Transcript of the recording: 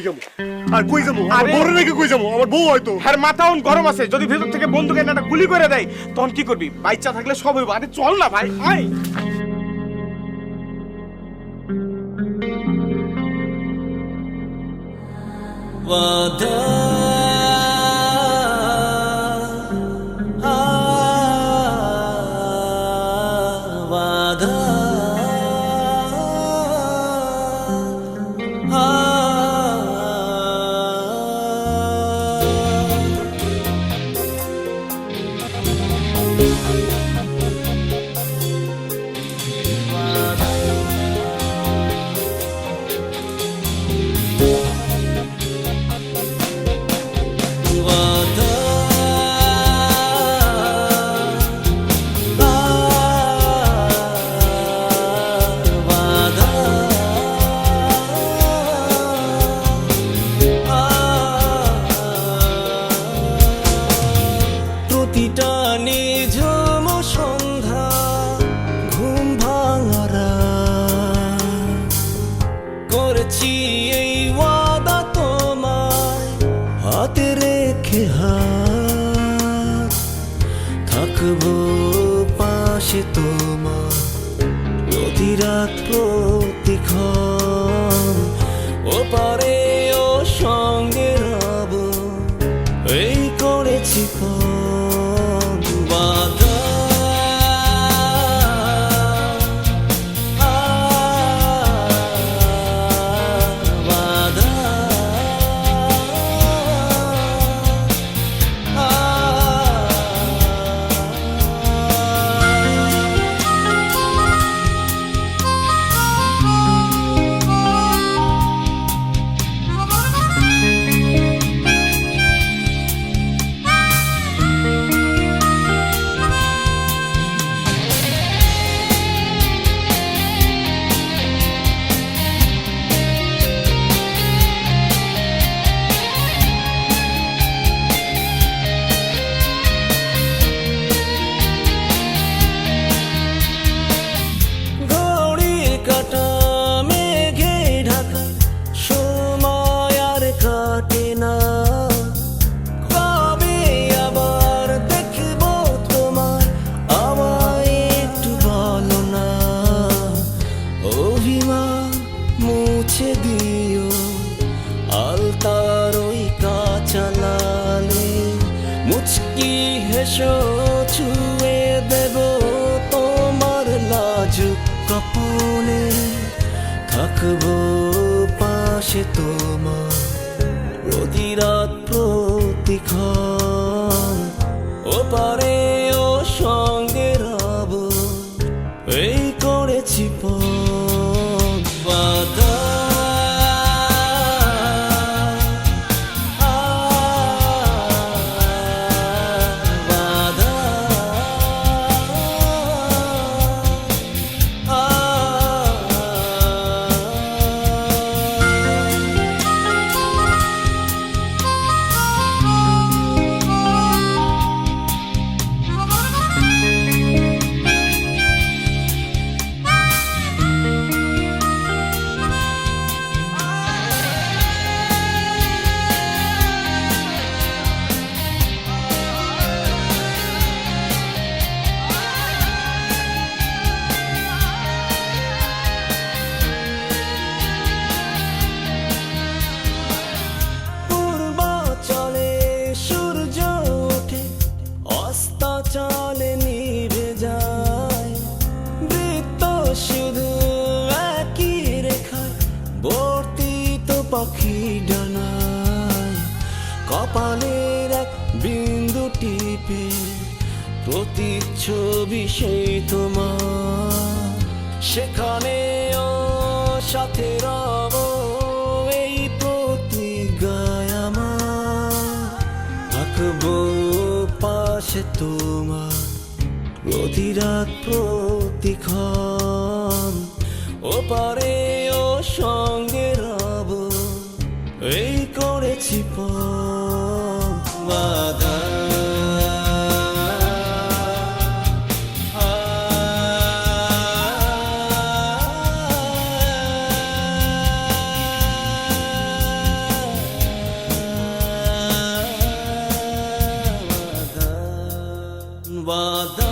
কই যাব? আর কই যাব? আমার আরে- বউরে রেখে কই যাব? আমার বউ হয়তো। মাথা অন গরম আছে। যদি ভেতর থেকে বন্দুকের নাটা গুলি করে দেয় তখন কি করবি? বাচ্চা থাকলে সব হইব। আরে চল না ভাই আয়। থাকব পাশে তোমার প্রতি রাত প্রতিক্ষণ ও পারে মুছে দিও। আলতার ওই কাঁচা লালে মুচকি হেসো, ছুঁয়ে দেব তোমার লাজুক কপনে। থাকব পাশে তোমার প্রতিক্ষণ। ও পাখি ডানায়, কপালের এক বিন্দু টিপে, প্রতিচ্ছবি সেই তোমার। সেখানে সাথে রব এই প্রতিজ্ঞায় আমার। থাকব পাশে তোমার প্রতিরাত প্রতিক্ষণ। ওপারে ও সঙ্গে পেয়েছি বাধা বাদা